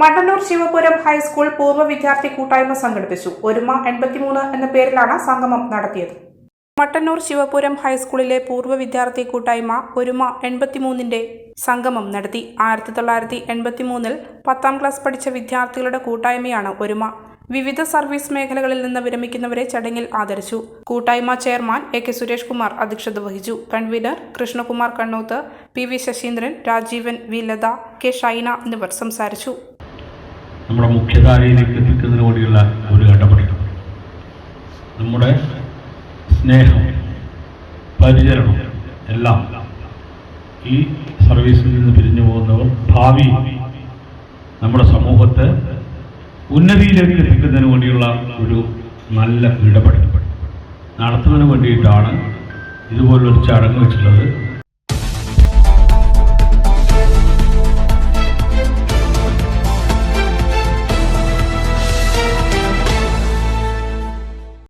Mattannur Sivapuram high school പൂർവ വിദ്യാർത്ഥി കൂട്ടായ്മ സംഘടിപ്പിച്ചു. ഒരുമ എൺപത്തിമൂന്ന് എന്ന പേരിലാണ് സംഗമം നടത്തിയത്. മട്ടന്നൂർ ശിവപുരം ഹൈസ്കൂളിലെ പൂർവ വിദ്യാർത്ഥി കൂട്ടായ്മ ഒരുമ എൺപത്തിമൂന്നിന്റെ സംഗമം നടത്തി. ആയിരത്തി തൊള്ളായിരത്തി എൺപത്തിമൂന്നിൽ പത്താം ക്ലാസ് പഠിച്ച വിദ്യാർത്ഥികളുടെ കൂട്ടായ്മയാണ് ഒരുമ. വിവിധ സർവീസ് മേഖലകളിൽ നിന്ന് വിരമിക്കുന്നവരെ ചടങ്ങിൽ ആദരിച്ചു. കൂട്ടായ്മ chairman A K Suresh Kumar അധ്യക്ഷത വഹിച്ചു. Convener Krishnakumar Kannooth P V Sasheendran Rajeevan V Latha K Shaina എന്നിവർ സംസാരിച്ചു. നമ്മുടെ മുഖ്യധാരയിലേക്ക് എത്തിക്കുന്നതിന് വേണ്ടിയുള്ള ഒരു ഇടപെടൽ നമ്മുടെ സ്നേഹം പരിചരണം എല്ലാം ഈ സർവീസിൽ നിന്ന് പിരിഞ്ഞു പോകുന്നവർ ഭാവി നമ്മുടെ സമൂഹത്തെ ഉന്നതിയിലേക്ക് എത്തിക്കുന്നതിന് വേണ്ടിയുള്ള ഒരു നല്ല ഇടപെടൽ നടത്തുന്നതിന് വേണ്ടിയിട്ടാണ് ഇതുപോലൊരു ചടങ്ങ് വെച്ചിട്ടുള്ളത്.